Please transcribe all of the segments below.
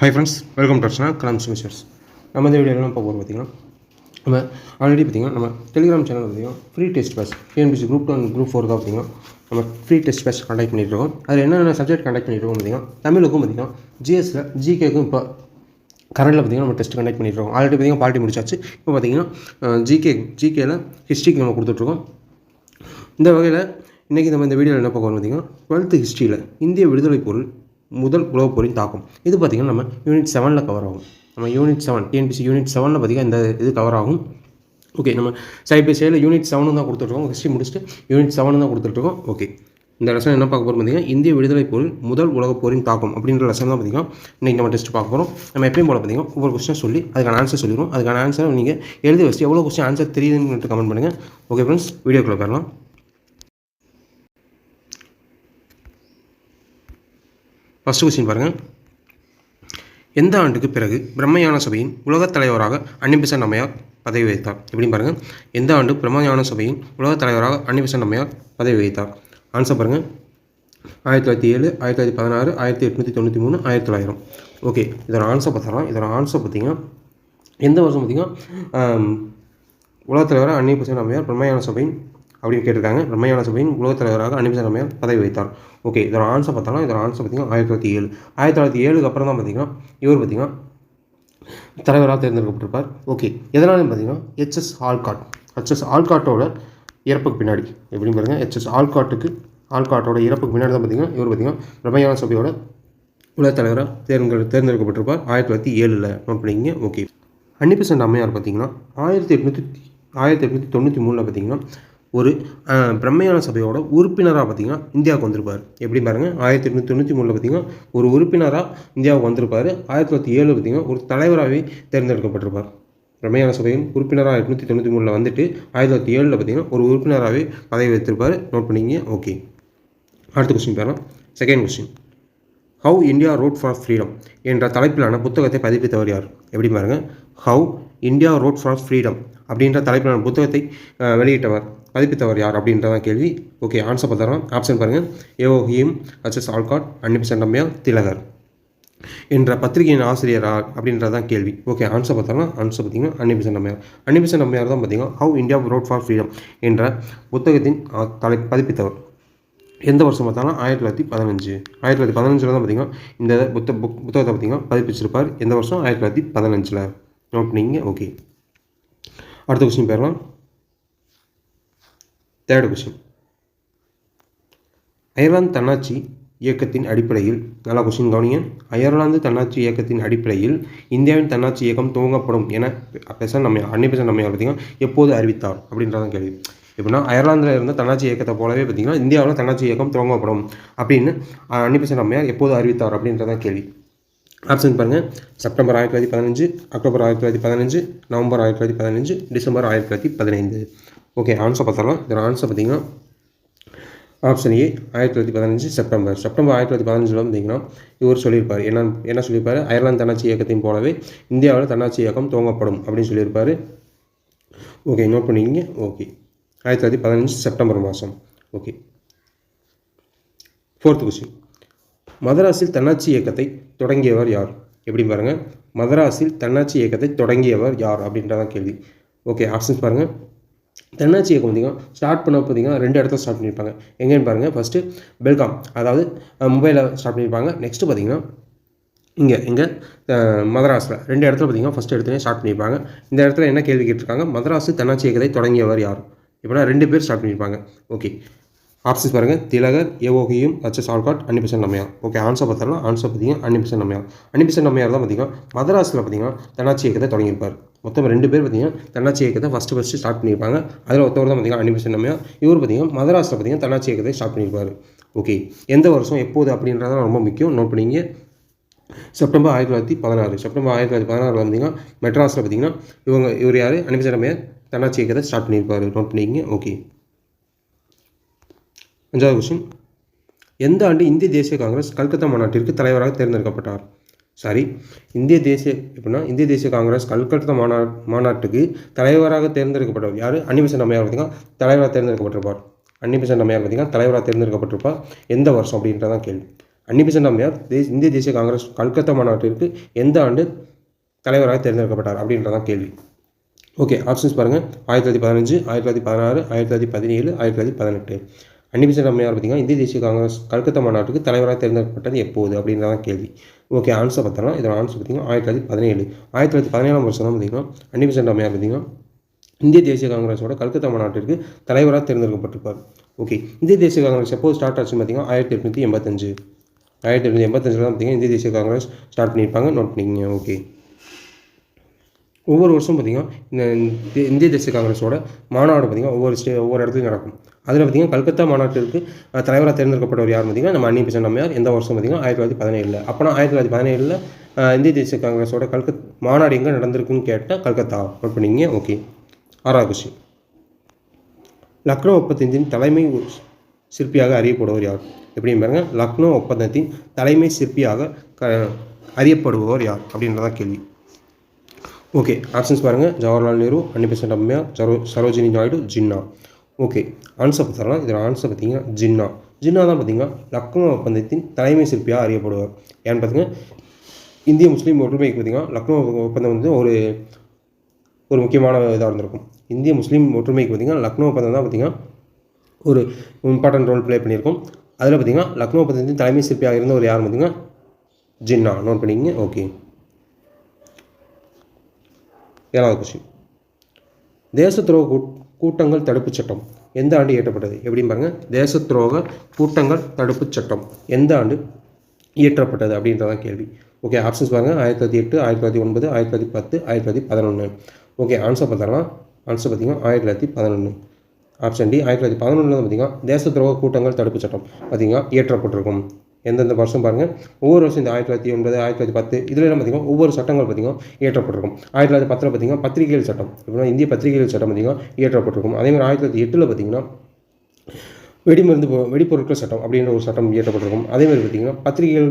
Hi friends welcome to Archana Kalam மிஷர்ஸ் நம்ம இந்த வீடியோவில் பார்க்க போகிறோம் பார்த்தீங்கன்னா நம்ம ஆல்ரெடி பார்த்தீங்கன்னா நம்ம டெலிகிராம் சேனல் பார்த்தீங்கன்னா free test base TNPSC group two and group ஃபோருக்காக பார்த்தீங்கன்னா நம்ம ஃப்ரீ டெஸ்ட் பேஸ் கண்டக்ட் பண்ணிட்டுருக்கோம் அதில் என்னென்ன சப்ஜெக்ட் கண்டக்ட் பண்ணிட்டு இருக்கோம் தமிழுக்கும் பார்த்திங்கன்னா ஜிஎஸ்சில் ஜிகேக்கும் இப்போ கரண்டில் பார்த்தீங்கன்னா நம்ம டெஸ்ட் கண்டக்ட் பண்ணிட்டு இருக்கோம். ஆல்ரெடி பார்த்திங்கன்னா பார்ட்டி முடிச்சாச்சு. இப்போ பார்த்திங்கன்னா ஜிகே ஜிகேல ஹிஸ்ட்ரிக்கு நம்ம கொடுத்துட்ருக்கோம் இந்த வகையில் இன்றைக்கி நம்ம இந்த வீடியோவில் என்ன பார்க்கணும் போகிறோம் பார்த்தீங்கன்னா டுவெல்த்து ஹிஸ்ட்ரியில் இந்திய விடுதலை பொருள் முதல் உலகப் போரின் தாக்கம். இது பார்த்திங்கன்னா நம்ம யூனிட் செவனில் கவர் ஆகும். நம்ம யூனிட் செவன் டிஎன்பிசி யூனிட் செவனில் பார்த்திங்கன்னா இந்த இது கவர் ஆகும். ஓகே நம்ம சைட் பை சைடில் யூனிட் செவனும் தான் கொடுத்துட்ருக்கோம் ஹிஸ்ட்ரி முடிச்சுட்டு யூனிட் செவனும் தான் கொடுத்துட்ருக்கோம் ஓகே இந்த லெசன் என்ன பார்க்க போகிறோம் பார்த்தீங்கன்னா இந்திய விடுதலை போரில் முதல் உலகப் போரின் தாக்கம் அப்படின்ற லெசன் தான் பார்த்தீங்கன்னா இன்றைக்கி நம்ம டெஸ்ட் பார்க்க போகிறோம் நம்ம எப்பயும் போல பார்த்தீங்கன்னா ஒவ்வொரு கொஸ்டின் சொல்லி அதுக்கான ஆன்சர் சொல்லிடுவோம். அதுக்கான ஆன்சர் நீங்கள் எழுதி வச்சு எவ்வளோ கொஸ்டின் ஆன்சர் தெரியுதுன்னு கமெண்ட் பண்ணுங்கள் ஓகே ஃப்ரெண்ட்ஸ் வீடியோக்குள்ளே போயிடலாம். ஃபஸ்ட்டு கொஸ்டின் பாருங்கள் எந்த ஆண்டுக்கு பிறகு பிரம்மஞான சபையின் உலகத் தலைவராக அன்னிபிசன் அம்மையார் பதவி வகித்தார்? எப்படின்னு பாருங்கள் எந்த ஆண்டு பிரம்மஞான சபையின் உலகத் தலைவராக அன்னிபிசன் அம்மையார் பதவி வகித்தார்? ஆன்சர் பாருங்கள் ஆயிரத்தி தொள்ளாயிரத்தி ஏழு ஆயிரத்தி தொள்ளாயிரத்தி பதினாறு ஆயிரத்தி எட்நூற்றி தொண்ணூற்றி மூணு ஆயிரத்தி தொள்ளாயிரம். ஓகே இதோட ஆன்சர் பார்த்தலாம் இதோட ஆன்சர் பார்த்தீங்கன்னா எந்த வருஷம் பார்த்தீங்கன்னா உலகத் தலைவராக அன்னிபிசன் அம்மையார் பிரம்மஞான சபையின் அப்படின்னு கேட்டிருக்காங்க. பிரம்மஞான சபையின் உலகத் தலைவராக அன்னிபிசன் அம்மையார் பதவி வைத்தார் ஓகே இதோட ஆன்சர் பார்த்தோம்னா இதோட ஆன்சர் பார்த்தீங்கன்னா ஆயிரத்தி தொள்ளாயிரத்தி ஏழு. ஆயிரத்தி தொள்ளாயிரத்தி ஏழுக்கு அப்புறம் தான் பார்த்தீங்கன்னா இவர் பார்த்தீங்கன்னா தலைவராக தேர்ந்தெடுக்கப்பட்டிருப்பார். ஓகே எதனாலும் பார்த்தீங்கன்னா ஹெச்எஸ் ஆல்காட் ஹெச்எஸ் ஆல்காட்டோட இறப்புக்கு பின்னாடி. எப்படின்னு பாருங்கள் ஹெச்எஸ் ஆல்காட்டுக்கு ஆல்காட்டோட இறப்புக்கு பின்னாடி தான் பார்த்தீங்கன்னா இவர் பார்த்தீங்கன்னா பிரம்மஞான சபையோட உலகத் தலைவராக தேர்ந்தெடு தேர்ந்தெடுக்கப்பட்டிருப்பார். ஆயிரத்தி தொள்ளாயிரத்தி ஏழில் நோட் பண்ணிக்கிங்க. ஓகே அன்னிபிசன்ட் அம்மையார் பார்த்தீங்கன்னா ஆயிரத்தி எட்நூற்றி ஆயிரத்தி எட்நூற்றி தொண்ணூற்றி மூணில் பார்த்தீங்கன்னா ஒரு பிரம்மையான சபையோட உறுப்பினராக பார்த்தீங்கன்னா இந்தியாவுக்கு வந்திருப்பார். எப்படி பாருங்கள் ஆயிரத்தி எட்நூற்றி தொண்ணூற்றி மூணில் பார்த்தீங்கன்னா ஒரு உறுப்பினராக இந்தியாவுக்கு வந்திருப்பார். ஆயிரத்தி தொள்ளாயிரத்தி ஏழு பார்த்தீங்கன்னா ஒரு தலைவராகவே தேர்ந்தெடுக்கப்பட்டிருப்பார். பிரம்மையான சபையின் உறுப்பினராக எட்நூற்றி தொண்ணூற்றி மூணில் வந்துட்டு ஆயிரத்தி தொள்ளாயிரத்தி ஏழில் பார்த்தீங்கன்னா ஒரு உறுப்பினராகவே பதவி வைத்திருப்பார் நோட் பண்ணிங்க ஓகே அடுத்த கொஸ்டின் பாருங்கள் second question how India wrought for freedom என்ற தலைப்பிலான புத்தகத்தை பதிப்பித்தவர் யார்? எப்படி பாருங்கள் how India wrought for freedom அப்படின்ற தலைப்பிலான புத்தகத்தை வெளியிட்டவர் பதிப்பித்தவர் யார் அப்படின்றதான் கேள்வி. ஓகே ஆன்சர் பார்த்துறோம் ஆப்ஷன் பாருங்கள் A O Hume H S Olcott Annie Besant Ramya Tilak என்ற பத்திரிகையின் ஆசிரியர் அப்படின்றதான் கேள்வி. ஓகே ஆன்சர் பார்த்தோம்னா ஆன்சர் பார்த்தீங்கன்னா அன்னிபிசன் அம்மையார் அன்னிபிசன் அம்மையார் தான் பார்த்தீங்கன்னா how India wrought for freedom என்ற புத்தகத்தின் தலை பதிப்பித்தவர். எந்த வருஷம் பார்த்தாலும்? ஆயிரத்தி தொள்ளாயிரத்தி பதினஞ்சு. ஆயிரத்தி தொள்ளாயிரத்தி பதினஞ்சில் தான் பார்த்தீங்கன்னா இந்த புத்த புக் புத்தகத்தை பார்த்தீங்கன்னா பதிப்பிச்சிருப்பார். எந்த வருஷம்? ஆயிரத்தி தொள்ளாயிரத்தி பதினஞ்சில். நோட் பண்ணிங்க ஓகே அடுத்த கொஸ்டின் பேரலாம். தேர்ட் கொஸ்டின் அயர்லாந்து தன்னாட்சி இயக்கத்தின் அடிப்படையில் நல்லா கொஸ்டின் கவனிங்க அயர்லாந்து தன்னாட்சி இயக்கத்தின் அடிப்படையில் இந்தியாவின் தன்னாட்சி இயக்கம் துவங்கப்படும் என பெசன் நம்ம அன்னி பெசன் நம்ம பார்த்தீங்கன்னா எப்போது அறிவித்தார் அப்படின்றதான் கேள்வி. எப்படின்னா அயர்லாந்தில் இருந்த தன்னாட்சி இயக்கத்தை போலவே பார்த்தீங்கன்னா இந்தியாவில் தன்னாட்சி இயக்கம் துவங்கப்படும் அப்படின்னு அன்னிபெசன் அம்மையார் எப்போது அறிவித்தார் அப்படின்றதான் கேள்வி. ஆப்ஷன் பாருங்கள் செப்டம்பர் ஆயிரத்தி தொள்ளாயிரத்தி பதினஞ்சு அக்டோபர் ஆயிரத்தி தொள்ளாயிரத்தி பதினஞ்சு நவம்பர் ஆயிரத்தி தொள்ளாயிரத்தி பதினஞ்சு டிசம்பர் ஆயிரத்தி தொள்ளாயிரத்தி பதினைந்து. ஓகே ஆன்சர் பார்த்துடலாம். இதோட ஆன்சர் பார்த்தீங்கன்னா ஆப்ஷன் ஏ ஆயிரத்தி தொள்ளாயிரத்தி பதினஞ்சு செப்டம்பர் செப்டம்பர் ஆயிரத்தி தொள்ளாயிரத்தி பதினஞ்சில் பார்த்தீங்கன்னா இவர் சொல்லியிருப்பார். என்ன என்ன சொல்லியிருப்பார்? அயர்லாந்து தன்னாட்சி இயக்கத்தையும் போலவே இந்தியாவில் தன்னாட்சி இயக்கம் துவங்கப்படும் அப்படின்னு சொல்லியிருப்பார். ஓகே நோட் பண்ணிக்கிங்க. ஓகே ஆயிரத்தி தொள்ளாயிரத்தி பதினஞ்சு செப்டம்பர் மாதம். ஓகே ஃபோர்த்து கொஸ்டின் மதராஸில் தன்னாட்சி இயக்கத்தை தொடங்கியவர் யார்? எப்படி பாருங்கள் மதராஸில் தன்னாட்சி இயக்கத்தை தொடங்கியவர் யார் அப்படின்றதான் கேள்வி. ஓகே ஆப்ஷன்ஸ் பாருங்கள் தன்னாட்சி இயக்கம் பார்த்திங்கன்னா ஸ்டார்ட் பண்ண பார்த்தீங்கன்னா ரெண்டு இடத்துல ஸ்டார்ட் பண்ணியிருப்பாங்க. எங்கேன்னு பாருங்கள் ஃபஸ்ட்டு பெல்காம் அதாவது மும்பையில் ஸ்டார்ட் பண்ணியிருப்பாங்க. நெக்ஸ்ட்டு பார்த்தீங்கன்னா இங்கே இங்கே மதராஸில் ரெண்டு இடத்துல பார்த்தீங்கன்னா ஃபஸ்ட் இடத்துல ஸ்டார்ட் பண்ணியிருப்பாங்க. இந்த இடத்துல என்ன கேள்வி கேட்டிருக்காங்க? மதராஸு தென்னாட்சி இயக்கத்தை தொடங்கியவர் யார்? இப்போனா ரெண்டு பேர் ஸ்டார்ட் பண்ணியிருப்பாங்க. ஓகே ஆப்ஷன்ஸ் பாருங்கள் திலகர் ஏஓகியும் H S Olcott Annie Besant நம்மையார் okay answer பார்த்தாலும் ஆன்சர் பார்த்தீங்கன்னா அன்னிபிசன் நம்மையார் அன்னிபிசன் நம்மையார் தான் பார்த்தீங்கன்னா மதராஸில் பார்த்தீங்கன்னா தன்னாட்சி இயக்கத்தை தொடங்கியிருப்பார். மொத்தம் ரெண்டு பேர் பார்த்தீங்கன்னா தன்னாட்சி இயக்கத்தை ஃபஸ்ட்டு ஃபஸ்ட்டு ஸ்டார்ட் பண்ணியிருப்பாங்க அதில் ஒருத்தவர் தான் பார்த்தீங்கன்னா அனிமேஷன் நம்ம இவர் பார்த்தீங்கன்னா மதராஸில் பார்த்தீங்கன்னா தன்னாட்சி இயக்கத்தை ஸ்டார்ட் பண்ணியிருப்பார் ஓகே எந்த வருஷம் எப்போது அப்படின்றதான் ரொம்ப முக்கியம். நோட் பண்ணிங்க. செப்டம்பர் ஆயிரத்தி தொள்ளாயிரத்தி பதினாறு. செப்டம்பர் ஆயிரத்தி தொள்ளாயிரத்தி பதினாறில் பார்த்தீங்கன்னா மெட்ராஸில் பார்த்தீங்கன்னா இவங்க இவர் யார்? அனிமேஷன் நம்ம தன்னாட்சி இயக்கத்தை ஸ்டார்ட் பண்ணியிருப்பார் நோட் பண்ணிங்க. ஓகே அஞ்சாவது கொஸ்டின் எந்த ஆண்டு இந்திய தேசிய காங்கிரஸ் கல்கத்தா மாநாட்டிற்கு தலைவராக தேர்ந்தெடுக்கப்பட்டார்? சாரி இந்திய தேசிய எப்படின்னா இந்திய தேசிய காங்கிரஸ் கல்கத்தா மாநா மாநாட்டுக்கு தலைவராக தேர்ந்தெடுக்கப்பட்டவர் யார்? அன்னிபிசன் அம்மையார் பார்த்திங்கன்னா தலைவராக தேர்ந்தெடுக்கப்பட்டிருப்பார். அன்னிபிசன் அம்மையார் பார்த்திங்கன்னா தலைவராக தேர்ந்தெடுக்கப்பட்டிருப்பார். எந்த வருஷம் அப்படின்றதான் கேள்வி. அன்னிபெசன்ட் அம்மையார் தே இந்திய தேசிய காங்கிரஸ் கல்கத்தா மாநாட்டிற்கு எந்த ஆண்டு தலைவராக தேர்ந்தெடுக்கப்பட்டார் அப்படின்றதான் கேள்வி. ஓகே ஆப்ஷன்ஸ் பாருங்கள் ஆயிரத்தி தொள்ளாயிரத்தி பதினஞ்சு ஆயிரத்தி தொள்ளாயிரத்தி பதினாறு ஆயிரத்தி தொள்ளாயிரத்தி பதினேழு ஆயிரத்தி தொள்ளாயிரத்தி பதினெட்டு. அன்னிபிசன் அம்மையார் பார்த்தீங்கன்னா இந்திய தேசிய காங்கிரஸ் கல்கத்தா மாநாட்டுக்கு தலைவராக தேர்ந்தெடுக்கப்பட்டது எப்போது அப்படின்றதான் கேள்வி. ஓகே ஆன்சர் பார்த்தோம்னா இதோட ஆன்சர் பார்த்தீங்கன்னா ஆயிரத்தி தொள்ளாயிரத்தி பதினேழு ஆயிரத்தி தொள்ளாயிரத்தி பதினேழாம் வருஷம் தான் பார்த்தீங்கன்னா அன்னிபிசன் அம்மையார் பார்த்தீங்கன்னா இந்திய தேசிய காங்கிரஸோட கல்கத்தா மாநாட்டிற்கு தலைவராக தேர்ந்தெடுக்கப்பட்டிருப்பார். ஓகே இந்திய தேசிய காங்கிரஸ் எப்போ ஸ்டார்ட் ஆச்சு பார்த்தீங்கன்னா ஆயிரத்தி எட்நூற்றி எண்பத்தஞ்சு. ஆயிரத்தி எட்நூற்றி எண்பத்தஞ்சில் தான் பார்த்தீங்கன்னா இந்திய தேசிய காங்கிரஸ் ஸ்டார்ட் பண்ணியிருப்பாங்க. நோட் பண்ணிக்கங்க ஓகே ஒவ்வொரு வருஷம் பார்த்திங்கன்னா இந்த இந்திய- தேசிய காங்கிரஸோட மாநாடு பார்த்திங்கன்னா ஒவ்வொரு ஸ்டே ஒவ்வொரு இடத்துலையும் நடக்கும். அதில் பார்த்திங்கன்னா கல்கத்தா மாநாட்டிற்கு தலைவராக தேர்ந்தெடுக்கப்பட்டவர் யார் பார்த்திங்கன்னா நம்ம அன்னி பெசன்ட் நம்மையார் எந்த வருஷம் பார்த்திங்கன்னா ஆயிரத்தி தொள்ளாயிரத்தி பதினேழில். அப்போனா ஆயிரத்தி தொள்ளாயிரத்தி பதினேழில் இந்திய தேசிய காங்கிரஸோட கல்கத் மாநாடு எங்கே நடந்திருக்குன்னு கேட்டால் கல்கத்தா. நோட் பண்ணிங்க ஓகே. ஆறாவது கொஸ்டின் லக்னோ ஒப்பந்தத்தின் தலைமை சிற்பியாக அறியப்படுவர் யார்? எப்படின்னு பாருங்க. லக்னோ ஒப்பந்தத்தின் தலைமை சிற்பியாக க அறியப்படுபவர் யார்? அப்படின்றதான் கேள்வி. ஓகே ஆப்ஷன்ஸ் பாருங்கள் ஜவஹர்லால் நேரு அன்னிபெசன்ட் அம்மையா சரோ சரோஜினி நாயுடு ஜின்னா. ஓகே ஆன்சர் பார்த்தரலாம் இதில் ஆன்சர் பார்த்தீங்கன்னா ஜின்னா. ஜின்னா தான் பார்த்தீங்கன்னா லக்னோ ஒப்பந்தத்தின் தலைமை சிற்பியாக அறியப்படுவார். ஏன்னு பார்த்தீங்கன்னா இந்திய முஸ்லீம் ஒற்றுமைக்கு பார்த்தீங்கன்னா லக்னோ ஒப்பந்தம் வந்து ஒரு ஒரு முக்கியமான இதாக இருந்திருக்கும். இந்திய முஸ்லீம் ஒற்றுமைக்கு பார்த்தீங்கன்னா லக்னோ ஒப்பந்தம் தான் பார்த்தீங்கன்னா ஒரு இம்பார்ட்டன்ட் ரோல் ப்ளே பண்ணியிருக்கோம். அதில் பார்த்தீங்கன்னா லக்னோ ஒப்பந்தத்தின் தலைமை சிற்பியாக இருந்த ஒரு யார் பார்த்தீங்கன்னா ஜின்னா. நோட் பண்ணிக்கங்க. ஓகே ஏழாவது கொஸ்டின் தேச துரோக கூட்டங்கள் தடுப்புச் சட்டம். எந்த ஆண்டு இயற்றப்பட்டது? எப்படின்னு பாருங்கள் தேச துரோக கூட்டங்கள் தடுப்புச் சட்டம். எந்த ஆண்டு இயற்றப்பட்டது அப்படின்றதான் கேள்வி. ஓகே ஆப்ஷன்ஸ் பாருங்கள் ஆயிரத்தி தொள்ளாயிரத்தி எட்டு ஆயிரத்தி தொள்ளாயிரத்தி ஒன்பது ஆயிரத்தி தொள்ளாயிரத்தி பத்து ஆயிரத்தி தொள்ளாயிரத்தி பதினொன்று ஓகே ஆன்சர் பார்த்தோம்னா ஆன்சர் பார்த்தீங்கன்னா ஆயிரத்தி தொள்ளாயிரத்தி பதினொன்று ஆப்ஷன் டி ஆயிரத்தி தொள்ளாயிரத்தி பதினொன்றில் பார்த்தீங்கன்னா தேச துரோக கூட்டங்கள் தடுப்புச் சட்டம் பார்த்தீங்கன்னா இயற்றப்பட்டிருக்கும். எந்தெந்த வருஷம் பாருங்கள் ஒவ்வொரு வருஷம் இந்த ஆயிரத்தி தொள்ளாயிரத்தி ஒன்பது ஆயிரத்தி தொள்ளாயிரத்தி பத்து இதில் பார்த்தீங்கன்னா ஒவ்வொரு சட்டங்கள் பார்த்தீங்கன்னா இயற்றப்பட்டிருக்கும். ஆயிரத்தி தொள்ளாயிரத்தி பத்தில் பார்த்தீங்கன்னா பத்திரிகைகள் சட்டம் இப்படின்னா இந்திய பத்திரிகைகள் சட்டம் பார்த்தீங்கன்னா இயற்றப்பட்டிருக்கும். அதே மாதிரி ஆயிரத்தி தொள்ளாயிரத்தி எட்டில் பார்த்திங்கன்னா வெடிமருந்து வெடிப்பொருட்கள் சட்டம் அப்படின்ற ஒரு சட்டம் இயற்றப்பட்டிருக்கும். அதே மாதிரி பார்த்தீங்கன்னா பத்திரிகைகள்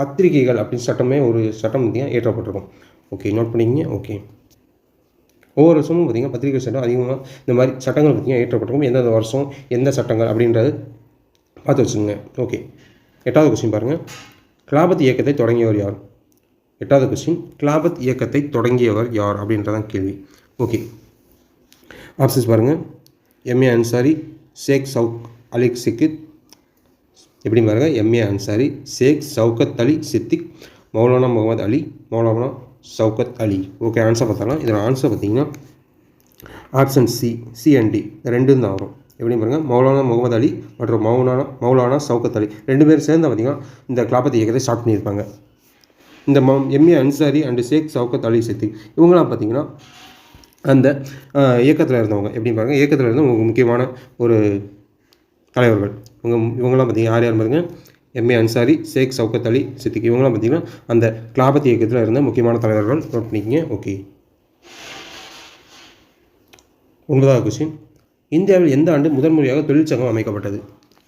பத்திரிகைகள் அப்படின்னு சட்டமே ஒரு சட்டம் பார்த்திங்கன்னா ஏற்றப்பட்டிருக்கும் ஓகே நோட் பண்ணிக்கங்க. ஓகே ஒவ்வொரு வருஷமும் பார்த்தீங்கன்னா பத்திரிகை சட்டம் அதிகமாக இந்த மாதிரி சட்டங்கள் பார்த்தீங்கன்னா ஏற்றப்பட்டிருக்கும் எந்தெந்த வருஷம் எந்த சட்டங்கள் அப்படின்றது பார்த்து வச்சுக்கோங்க. ஓகே எட்டாவது கொஸ்டின் பாருங்கள் கிலாபத் இயக்கத்தை தொடங்கியவர் யார்? எட்டாவது கொஸ்டின் கிலாபத் இயக்கத்தை தொடங்கியவர் யார்? அப்படின்றதான் கேள்வி. ஓகே ஆப்ஷன்ஸ் பாருங்கள் எம்ஏ அன்சாரி ஷேக் சவுக் அலி சிக்கித் எப்படி பாருங்கள் M A Ansari Sheikh Shaukat Ali Siddiqui Maulana Mohammad Ali Maulana Shaukat Ali. Okay answer பார்த்தலாம் இதில் ஆன்சர் பார்த்தீங்கன்னா ஆப்ஷன் சி சிஎன்டி ரெண்டும் தான் வரும். எப்படி பாருங்கள் மௌலானா முகமது அலி மற்றும் மௌனானா மௌலானா சவுக்கத் அலி. ரெண்டு பேரும் சேர்ந்து பார்த்தீங்கன்னா இந்த கிளாபத் இயக்கத்தை ஸ்டார்ட் பண்ணியிருப்பாங்க. இந்த ம M A Ansari and Sheikh Shaukat Ali Siddiqui இவங்களாம் பார்த்தீங்கன்னா அந்த இயக்கத்தில் இருந்தவங்க. எப்படி பாருங்க இயக்கத்தில் இருந்தவங்க முக்கியமான ஒரு தலைவர்கள். இவங்க இவங்கெல்லாம் பார்த்தீங்கன்னா யார் யார் பாருங்க? எம்ஏ அன்சாரி ஷேக் சவுக்கத் அலி சித்திக் இவங்களாம் பார்த்தீங்கன்னா அந்த கிளாபத் இயக்கத்தில் இருந்த முக்கியமான தலைவர்கள். நோட் பண்ணிக்கங்க ஓகே ஒன்பதாவது கொஸ்டின் இந்தியாவில் எந்த ஆண்டு முதல் முறையாக தொழிற்சங்கம் அமைக்கப்பட்டது?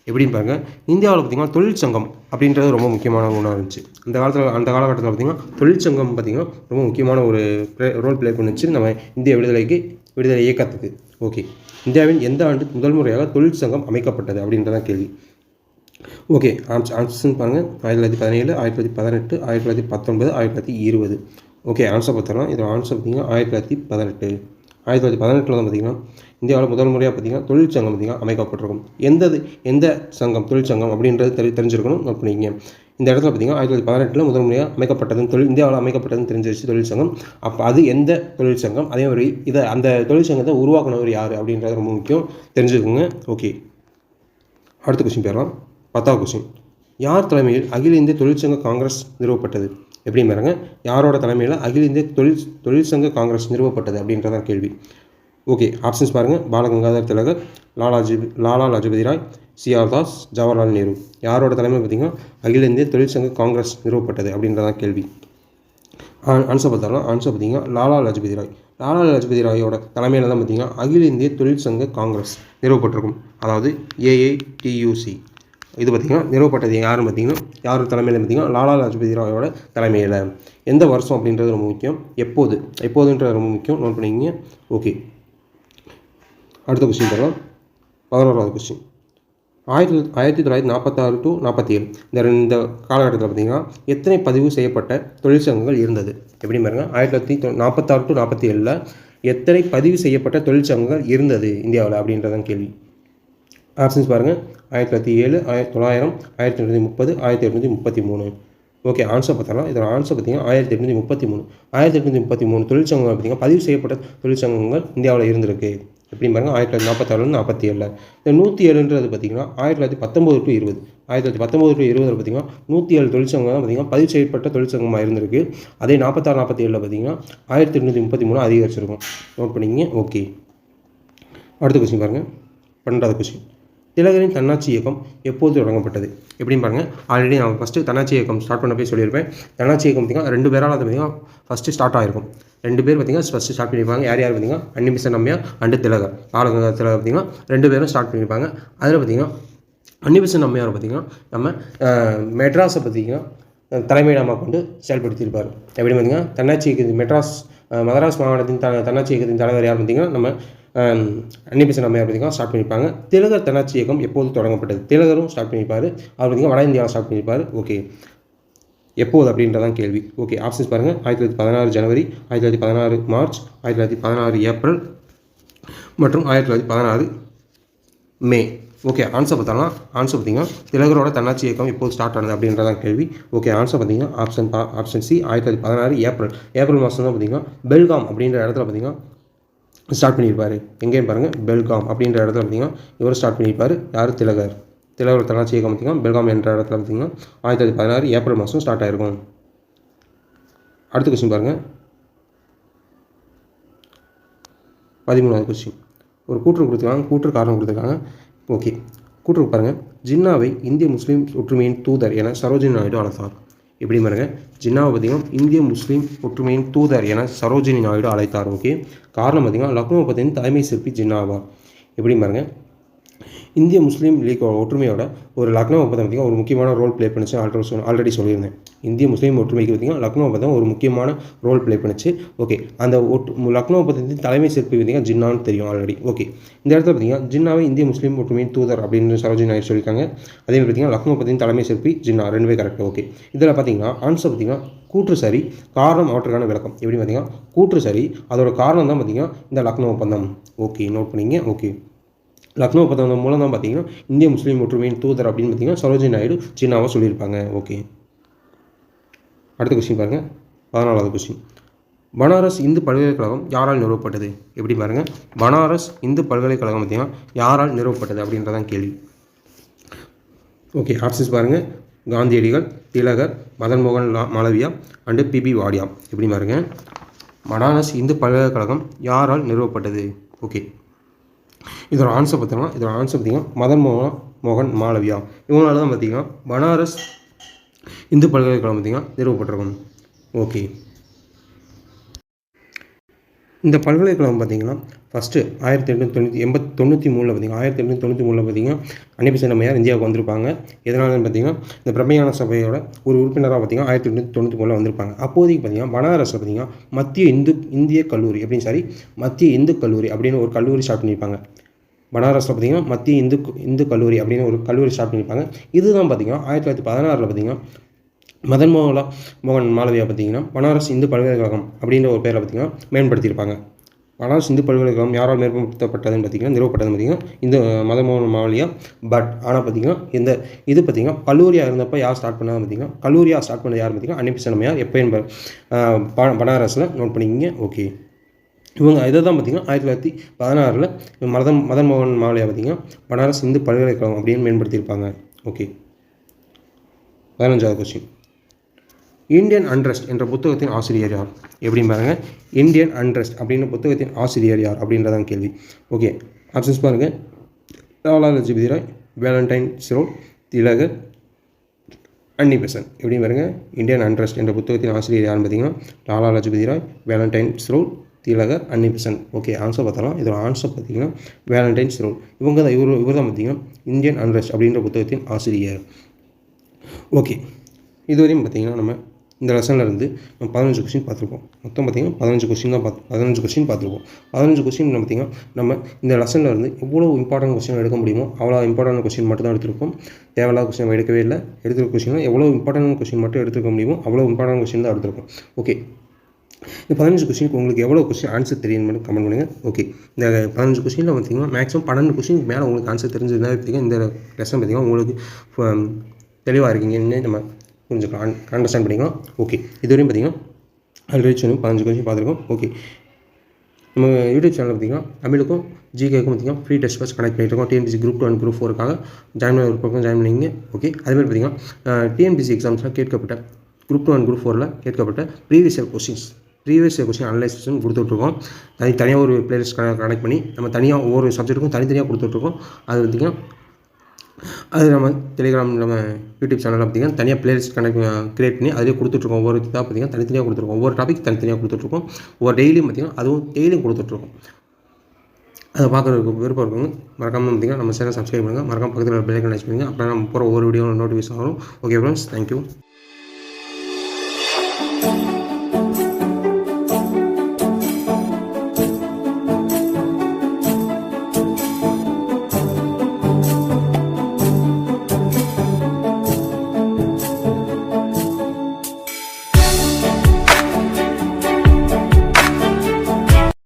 எப்படின்னு பாருங்க. இந்தியாவில் பார்த்தீங்கன்னா தொழிற்சங்கம் அப்படின்றது ரொம்ப முக்கியமான ஒன்றா இருந்துச்சு. அந்த காலத்தில் அந்த காலகட்டத்தில் பார்த்திங்கன்னா தொழிற்சங்கம் பார்த்தீங்கன்னா ரொம்ப முக்கியமான ஒரு ரோல் ப்ளே பண்ணிச்சு நம்ம இந்திய விடுதலைக்கு விடுதலை இயக்கத்துக்கு. ஓகே. இந்தியாவின் எந்த ஆண்டு முதல் முறையாக தொழிற்சங்கம் அமைக்கப்பட்டது அப்படின்றதான் கேள்வி. ஓகே. ஆன்சர் ஆப்ஷன் பாருங்கள் ஆயிரத்தி தொள்ளாயிரத்தி பதினேழு ஆயிரத்தி தொள்ளாயிரத்தி பதினெட்டு ஆயிரத்தி தொள்ளாயிரத்தி பத்தொன்பது ஆயிரத்தி தொள்ளாயிரத்தி இருபது. ஓகே. ஆன்சர் பார்த்துடலாம் இதில் ஆன்சர் பார்த்தீங்கன்னா ஆயிரத்தி தொள்ளாயிரத்தி பதினெட்டு. ஆயிரத்தி தொள்ளாயிரத்தி பதினெட்டில் தான் பார்த்தீங்கன்னா இந்தியாவில் முதல் முறையாக பார்த்தீங்கன்னா தொழிற்சங்கம் பார்த்தீங்கன்னா அமைக்கப்பட்டிருக்கும். எந்த எந்த சங்கம் தொழிற்சங்கம் அப்படின்றது தெரி தெரிஞ்சிருக்கணும் நோட் பண்ணிக்கங்க. இந்த இடத்துல பார்த்தீங்கன்னா ஆயிரத்தி தொள்ளாயிரத்தி பதினெட்டில் முதல் முறையாக அமைக்கப்பட்டதுன்னு தொழில் இந்தியாவில் அமைக்கப்பட்டதுன்னு தெரிஞ்சிருச்சு தொழிற்சங்கம். அப்போ அது எந்த தொழிற்சங்கம்? அதே மாதிரி இதை அந்த தொழிற்சங்கத்தை உருவாக்குனவர் யார் அப்படின்றது ரொம்ப முக்கியம். தெரிஞ்சுக்கோங்க. ஓகே. அடுத்த கொஸ்டின் பேரலாம். பத்தாவது கொஸ்டின் யார் தலைமையில் அகில இந்திய தொழிற்சங்க காங்கிரஸ் நிறுவப்பட்டது? எப்படி பாருங்க. யாரோட தலைமையில் அகில இந்திய தொழில் தொழிற்சங்க காங்கிரஸ் நிறுவப்பட்டது அப்படின்றதான் கேள்வி. ஓகே ஆப்ஷன்ஸ் பாருங்கள் பாலகங்காதர் திலகர் லாலாஜி லாலா லஜபதி ராய் சிஆர் தாஸ் ஜவஹர்லால் நேரு. யாரோட தலைமை பார்த்தீங்கன்னா அகில இந்திய தொழிற்சங்க காங்கிரஸ் நிறுவப்பட்டது அப்படின்றதான் கேள்வி. ஆன்சர் பார்த்தாலும் ஆன்சர் பார்த்தீங்கன்னா லாலா லஜபதி ராய். லாலா லஜபதி ராயோட தலைமையில் தான் பார்த்திங்கன்னா அகில இந்திய தொழிற்சங்க காங்கிரஸ் நிறுவப்பட்டிருக்கும். அதாவது ஏஐடியூசி இது பார்த்திங்கன்னா நிறுவப்பட்டது யாருன்னு பார்த்தீங்கன்னா யார் தலைமையில் பார்த்தீங்கன்னா லாலா லஜபதி ராயோட தலைமையில். எந்த வருஷம் அப்படின்றது ரொம்ப முக்கியம். எப்போது? எப்போதுன்றது ரொம்ப முக்கியம். நோட் பண்ணிக்கிங்க. ஓகே. அடுத்த கொஸ்டின் தரோம் பதினோராவது கொஸ்டின் ஆயிரத்தி ஆயிரத்தி தொள்ளாயிரத்தி நாற்பத்தாறு டு நாற்பத்தி ஏழு இந்த ரெண்டு காலகட்டத்தில் பார்த்தீங்கன்னா எத்தனை பதிவு செய்யப்பட்ட தொழிற்சங்கங்கள் இருந்தது? எப்படி பாருங்க. ஆயிரத்தி தொள்ளாயிரத்தி நாற்பத்தாறு டு நாற்பத்தி ஏழில் எத்தனை பதிவு செய்யப்பட்ட தொழிற்சங்கங்கள் இருந்தது இந்தியாவில் அப்படின்றதான் கேள்வி. ஆப்ஷன்ஸ் பாருங்கள் ஆயிரத்தி தொள்ளாயிரத்தி ஏழு ஆயிரத்தி தொள்ளாயிரம் ஆயிரத்தி எட்நூற்றி முப்பது ஆயிரத்தி எட்நூற்றி முப்பத்தி மூணு ஓகே ஆன்சர் பார்த்தோம்னா இதோட ஆன்சர் பார்த்தீங்கன்னா ஆயிரத்தி எட்நூற்றி முப்பத்தி மூணு ஆயிரத்தி எட்நூற்றி முப்பத்தி மூணு தொழிற்சங்கங்கள் பார்த்தீங்கன்னா பதிவு செய்யப்பட்ட தொழிற்சங்கங்கள் இந்தியாவில் இருந்திருக்கு. எப்படி பாருங்கள் ஆயிரத்தி தொள்ளாயிரத்தி நாற்பத்தாறுலேருந்து நாற்பத்தி ஏழில் இந்த நூற்றி ஏழுன்றது பார்த்தீங்கன்னா ஆயிரத்தி தொள்ளாயிரத்தி பத்தொம்போது டு இருபது. ஆயிரத்தி தொள்ளாயிரத்தி பத்தொம்போது டு இருபதில் பார்த்தீங்கன்னா நூற்றி ஏழு தொழிற்சங்கம் தான் பார்த்தீங்கன்னா பதிவு செய்யப்பட்ட தொழிற்சங்கமாக இருந்திருக்கு. அதே நாற்பத்தாறு நாற்பத்தி ஏழில் பார்த்தீங்கன்னா ஆயிரத்தி எண்ணூற்றி முப்பத்தி மூணு அதிகரிச்சிருக்கும். நோட் பண்ணிங்க ஓகே அடுத்த கொஸ்டின் பாருங்கள் பன்னெண்டாவது கொஸ்டின் திலகரின் தன்னாட்சி இயக்கம் எப்போது தொடங்கப்பட்டது? எப்படின்னு பாருங்கள் ஆல்ரெடி நான் ஃபஸ்ட்டு தன்னாட்சி இயக்கம் ஸ்டார்ட் பண்ண போய் சொல்லியிருப்பேன். தன்னாட்சி இயக்கம் பார்த்திங்கன்னா ரெண்டு பேரால் அது பார்த்திங்கன்னா ஃபஸ்ட்டு ஸ்டார்ட் ஆகிருக்கும் ரெண்டு பேர் பார்த்திங்கன்னா ஃபஸ்ட்டு ஸ்டார்ட் பண்ணியிருப்பாங்க. யார் யார் பார்த்திங்கன்னா அன்னிமிசன் அம்மையா அண்டு திலகர். பாலகங்கா திலகர் பார்த்திங்கன்னா ரெண்டு பேரும் ஸ்டார்ட் பண்ணியிருப்பாங்க. அதில் பார்த்திங்கன்னா அன்னிமிசன் அம்மையார் பார்த்திங்கன்னா நம்ம மெட்ராஸை பார்த்திங்கன்னா தலைமையிடமாக கொண்டு செயல்படுத்தியிருப்பார். எப்படி பார்த்தீங்கன்னா தன்னாட்சி மெட்ராஸ் மதராஸ் மாவட்டத்தின் த தன்னாட்சி இயக்கத்தின் தலைவர் யார் பார்த்தீங்கன்னா நம்ம அன்னிபெசன் அம்மையார் பார்த்திங்கன்னா ஸ்டார்ட் பண்ணியிருப்பாங்க. திலகர் தன்னாட்சி இயக்கம் எப்போது தொடங்கப்பட்டது? திலகரும் ஸ்டார்ட் பண்ணியிருப்பார். அவர் பார்த்தீங்கன்னா வட இந்தியாவில் ஸ்டார்ட் பண்ணியிருப்பார். ஓகே. எப்போது அப்படின்றதான் கேள்வி. ஓகே ஆப்ஷன்ஸ் பாருங்கள் ஆயிரத்தி தொள்ளாயிரத்தி பதினாறு ஜனவரி ஆயிரத்தி தொள்ளாயிரத்தி பதினாறு மார்ச் ஆயிரத்தி தொள்ளாயிரத்தி பதினாறு ஏப்ரல் மற்றும் ஆயிரத்தி தொள்ளாயிரத்தி பதினாறு மே. ஓகே ஆன்சர் பார்த்தோம்னா ஆன்சர் பார்த்தீங்கன்னா திலகரோட தன்னாட்சி இயக்கம் எப்போது ஸ்டார்ட் ஆனது அப்படின்றதான் கேள்வி. ஓகே ஆன்சர் பார்த்தீங்கன்னா ஆப்ஷன் பா ஆப்ஷன் சி ஆயிரத்தி தொள்ளாயிரத்தி பதினாறு ஏப்ரல். ஏப்ரல் மாதம் தான் பார்த்தீங்கன்னா பெல்காம் அப்படின்ற இடத்துல பார்த்தீங்கன்னா ஸ்டார்ட் பண்ணியிருப்பார். எங்கேயும் பாருங்கள் பெல்காம் அப்படின்ற இடத்துல பார்த்தீங்கன்னா இவர் ஸ்டார்ட் பண்ணியிருப்பார். யார்? திலகர். திலகர் தன்னாட்சி இயக்கம் பார்த்தீங்கன்னா பெல்காம் என்ற இடத்துல பார்த்தீங்கன்னா ஆயிரத்தி தொள்ளாயிரத்தி பதினாறு ஏப்ரல் மாதம் ஸ்டார்ட் ஆயிருக்கும். அடுத்த கொஸ்டின் பாருங்கள் பதிமூணாவது கொஸ்டின் ஒரு கூற்று கொடுத்துருக்காங்க கூற்று காரணம் கொடுத்துருக்காங்க. ஓகே கூற்று பாருங்கள் ஜின்னாவை இந்திய முஸ்லீம் ஒற்றுமையின் தூதர் என சரோஜினி நாயுடு அழைத்தார். எப்படி பாருங்க. ஜின்னாவை பார்த்தீங்கன்னா இந்திய முஸ்லீம் ஒற்றுமையின் தூதர் என சரோஜினி நாயுடு அழைத்தார். ஓகே. காரணம் பார்த்தீங்கன்னா லக்னோ பார்த்தீங்கன்னா தலைமை சிற்பி ஜின்னாவா எப்படி பாருங்க. இந்திய முஸ்லீம் லீக் ஒற்றுமையோட ஒரு லக்னோ ஒப்பந்தம் பார்த்திங்கன்னா ஒரு முக்கியமான ரோல் ப்ளே பண்ணுச்சு. ஆல்ரெடி சொல் ஆல்ரெடி சொல்லியிருந்தேன். இந்திய முஸ்லீம் ஒற்றுமைக்கு பார்த்திங்கன்னா லக்னோ ஒப்பந்தம் ஒரு முக்கியமான ரோல் ப்ளே பண்ணுச்சு. ஓகே அந்த ஒட்டு லக்னோ ஒப்பந்தத்தின் தலைமை சிற்பி பார்த்திங்கன்னா ஜின்னான்னு தெரியும் ஆல்ரெடி ஓகே இந்த இடத்துல பார்த்திங்கன்னா ஜின்னாவை இந்திய முஸ்லீம் ஒற்றுமையின் தூதர் அப்படின்னு சரோஜி நாயர் சொல்லியிருக்காங்க. அதே மாதிரி பார்த்திங்கன்னா லக்னோ ஒப்பந்தத்தின் தலைமை சிற்பி ஜின்னா. ரெண்டுமே கரெக்ட் ஓகே இதில் பார்த்திங்கன்னா ஆன்சர் பார்த்திங்கன்னா கூற்று சரி காரணம் அவற்றுக்கான விளக்கம். எப்படி பார்த்திங்கன்னா கூற்று சரி அதோட காரணம் தான் பார்த்திங்கன்னா இந்த லக்னோ ஒப்பந்தம். ஓகே நோட் பண்ணிங்க. ஓகே லக்னோ ஒப்பந்தம் மூலம் தான் பார்த்தீங்கன்னா இந்திய முஸ்லீம் ஒற்றுமையின் தூதர் அப்படின்னு பார்த்தீங்கன்னா சரோஜி நாயுடு சீனாவை சொல்லியிருப்பாங்க. ஓகே. அடுத்த கொஸ்டின் பாருங்கள் பதினாலாவது கொஸ்டின் பனாரஸ் இந்து பல்கலைக்கழகம் யாரால் நிறுவப்பட்டது? எப்படி பாருங்கள் பனாரஸ் இந்து பல்கலைக்கழகம் பார்த்தீங்கன்னா யாரால் நிறுவப்பட்டது அப்படின்றதான் கேள்வி. ஓகே ஆப்ஷன்ஸ் பாருங்கள் காந்தியடிகள் திலகர் மதன் மோகன் மாளவியா அண்டு பிபி வாடியா. எப்படி பாருங்கள் பனாரஸ் இந்து பல்கலைக்கழகம் யாரால் நிறுவப்பட்டது? ஓகே. இதோட ஆன்சர் பார்த்தீங்கன்னா இதோட ஆன்சர் பார்த்தீங்கன்னா மதன் மோகன் மோகன் மாளவியா. இவங்களால தான் பார்த்தீங்கன்னா பனாரஸ் இந்து பல்கலைக்கழகம் பார்த்தீங்கன்னா நிறுவப்பட்டிருக்கும் ஓகே இந்த பல்கலைக்கழகம் பார்த்தீங்கன்னா ஃபஸ்ட்டு ஆயிரத்தி எட்நூற்றி தொண்ணூற்றி எண்பத் தொண்ணூற்றி மூணில் பார்த்தீங்கன்னா ஆயிரத்தி எட்நூற்றி தொண்ணூற்றி மூணில் பார்த்தீங்கன்னா அன்னிபிசன் அம்மையார் இந்தியாவுக்கு வந்திருப்பாங்க. எதனாலன்னு பார்த்தீங்கன்னா இந்த பிரமையான சபையோட ஒரு உறுப்பினராக பார்த்தீங்கன்னா ஆயிரத்தி எட்நூற்றி தொண்ணூற்றி மூணில் வந்திருப்பாங்க. அப்போதைக்கு பார்த்தீங்கன்னா பனாரஸில் பார்த்தீங்கன்னா மத்திய இந்து இந்திய கல்லூரி அப்படின்னு சாரி மத்திய இந்து கல்லூரி அப்படின்னு ஒரு கல்லூரி ஸ்டார்ட் பண்ணியிருப்பாங்க. பனாரஸில் பார்த்தீங்கன்னா மத்திய இந்து இந்து கல்லூரி அப்படின்னு ஒரு கல்லூரி ஸ்டார்ட் பண்ணியிருப்பாங்க. இதுதான் பார்த்தீங்கன்னா ஆயிரத்தி தொள்ளாயிரத்தி பதினாறில் பார்த்தீங்கன்னா மதன்மோகலா மோகன் மாலவியா பார்த்தீங்கன்னா பனாரஸ் இந்து பல்கலைக்கழகம் அப்படின்ற ஒரு பேரில் பார்த்தீங்கன்னா மேம்படுத்தியிருப்பாங்க. பனாரஸ் இந்து பல்கலைக்கழகம் யாரால் மேம்படுத்தப்பட்டதுன்னு பார்த்தீங்கன்னா நிறுவப்பட்டதுன்னு பார்த்தீங்கன்னா இந்த மதன் மோகன் மாளவியா பட் ஆனால் பார்த்தீங்கன்னா இந்த இது பார்த்தீங்கன்னா கல்லூரியாக இருந்தப்போ யார் ஸ்டார்ட் பண்ணாது பார்த்தீங்கன்னா கல்லூரியாக ஸ்டார்ட் பண்ணது யார் பார்த்தீங்கன்னா அன்னிபிசனமையார் எப்போ என்பர் பனாரஸில் நோட் பண்ணிக்கிங்க ஓகே இவங்க இதை தான் பார்த்தீங்கன்னா ஆயிரத்தி தொள்ளாயிரத்தி பதினாறில் மதன் மதன் மோகன் மாவலியா பார்த்தீங்கன்னா பனாரஸ் இந்து பல்கலைக்கழகம் அப்படின்னு மேம்படுத்தியிருப்பாங்க. ஓகே பதினஞ்சாவது கொஸ்டின் இந்தியன் அண்ட்ரஸ்ட் என்ற புத்தகத்தின் ஆசிரியர் யார்? எப்படி பாருங்க. இந்தியன் அண்ட்ரஸ்ட் அப்படின்ற புத்தகத்தின் ஆசிரியர் யார்? அப்படின்றதான் கேள்வி. ஓகே ஆப்ஷன்ஸ் பாருங்கள் Lala Lajpat Rai Valentine Chirol Tilak Annie Besant எப்படி பாருங்க. இந்தியன் அண்ட்ரஸ்ட் என்ற புத்தகத்தின் ஆசிரியர் யாருன்னு பார்த்தீங்கன்னா Lala Lajpat Rai Valentine Chirol Tilak Annie Besant okay answer பார்த்தலாம் இதோட ஆன்சர் பார்த்தீங்கன்னா வேலண்டைன் சிரோல் இவங்க தான் இவர் இவர் தான் பார்த்தீங்கன்னா இந்தியன் அண்ட்ரஸ்ட் அப்படின்ற புத்தகத்தின் ஆசிரியர். ஓகே இதுவரையும் பார்த்தீங்கன்னா நம்ம இந்த லெசனில் இருந்து நம்ம பதினஞ்சு கொஸ்டின் பார்த்துருக்கோம் மொத்தம் பார்த்திங்கன்னா பதினஞ்சு கொஸ்டின் தான் பார்த்து பதினஞ்சு கொஸ்டின் பார்த்துருக்கோம் பதினஞ்சு கொஸ்டின் பார்த்திங்கன்னா நம்ம இந்த லெசன்லேருந்து எவ்வளோ இம்பார்ட்டன்ட் கொஸ்டின் எடுக்க முடியுமோ அவ்வளோ இம்பார்ட்டன்ட் கொஸ்டின் மட்டும் தான் எடுத்திருக்கோம் தேவையில்லாத கொஸ்டின் நம்ம எடுக்கவே இல்லை. எடுத்துருக்க கொஸ்டின் எவ்வளோ இம்பார்ட்டன்ட் கொஸ்டின் மட்டும் எடுத்துக்க முடியுமோ அவ்வளோ இம்பார்ட்டன்ட் கொஸ்டின் தான் எடுத்திருக்கோம் ஓகே இந்த பதினஞ்சு கொஸ்டினுக்கு உங்களுக்கு எவ்வளோ கொஸ்டின் ஆன்சர் தெரியும் மட்டும் கமெண்ட் பண்ணுங்கள் ஓகே இந்த பதினஞ்சு கொஸ்டினில் பார்த்தீங்கன்னா மேக்ஸிமம் பன்னெண்டு கொஸ்டின் மேலே உங்களுக்கு ஆன்சர் தெரிஞ்சிருந்தால் பார்த்தீங்கன்னா இந்த லெசன் பார்த்தீங்கன்னா உங்களுக்கு தெளிவாக இருக்கீங்கன்னு நம்ம புரிஞ்சுக்கலாம் அண்டர்ஸ்டாண்ட் பண்ணிக்கலாம். ஓகே இதுவரையும் பார்த்தீங்கன்னா ஆல்ரெடி சொன்னோம் பதினஞ்சு கொஸ்டின் பார்த்துருக்கோம். ஓகே நம்ம யூடியூப் சேனல் பார்த்தீங்கன்னா தமிழுக்கும் ஜிகேக்கும் பார்த்தீங்கன்னா ஃப்ரீ டெஸ்ட் பஸ் கனெக்ட் பண்ணிட்டு இருக்கோம். TNPSC group two and group ஃபோருக்காக join பண்ண பக்கம் ஜாயின் பண்ணிங்க. ஓகே அதேமாதிரி பார்த்தீங்கன்னா டிஎன்பிசி எக்ஸாம்ஸ்லாம் கேட்கப்பட்ட குரூப் டூ அண்ட் குரூப் ஃபோரில் கேட்கப்பட்ட previous year questions previous year question analysation கொடுத்துட்ருக்கோம் தனி தனியாக ஒரு பிளேலிஸ்ட் கனெக்ட் பண்ணி நம்ம தனியாக ஒவ்வொரு சப்ஜெக்ட்டுக்கும் தனித்தனியாக கொடுத்துட்ருக்கோம் அது பார்த்திங்கன்னா அது நம்ம டெலிகிராம் நம்ம யூடியூப் சேனலில் பார்த்திங்கன்னா தனியாக பிளேலிஸ்ட் கனெக்ட் கிரியேட் பண்ணி அதிலே கொடுத்துட்ருக்கோம். ஒவ்வொரு இதாக பார்த்திங்கன்னா தனித்தனியாக கொடுத்துருக்கோம் ஒவ்வொரு டாபிக் தனித்தனியாக கொடுத்துட்ருக்கோம். ஒவ்வொரு டெய்லியும் பார்த்திங்கன்னா அதுவும் டெய்லியும் கொடுத்துட்ருக்கோம். அதை பார்க்குறதுக்கு விருப்பம் இருக்குங்க மறக்காமல் பார்த்திங்கன்னா நம்ம சேனல் சப்ஸ்கிரைப் பண்ணுங்கள் மறக்காமல் பக்கத்தில் பெல் ஐக்கன் டச் பண்ணுங்கள் அப்புறம் நம்ம போகிற ஒவ்வொரு வீடியோ நோட்டிஃபிகேஷன் வரும். Okay friends thank you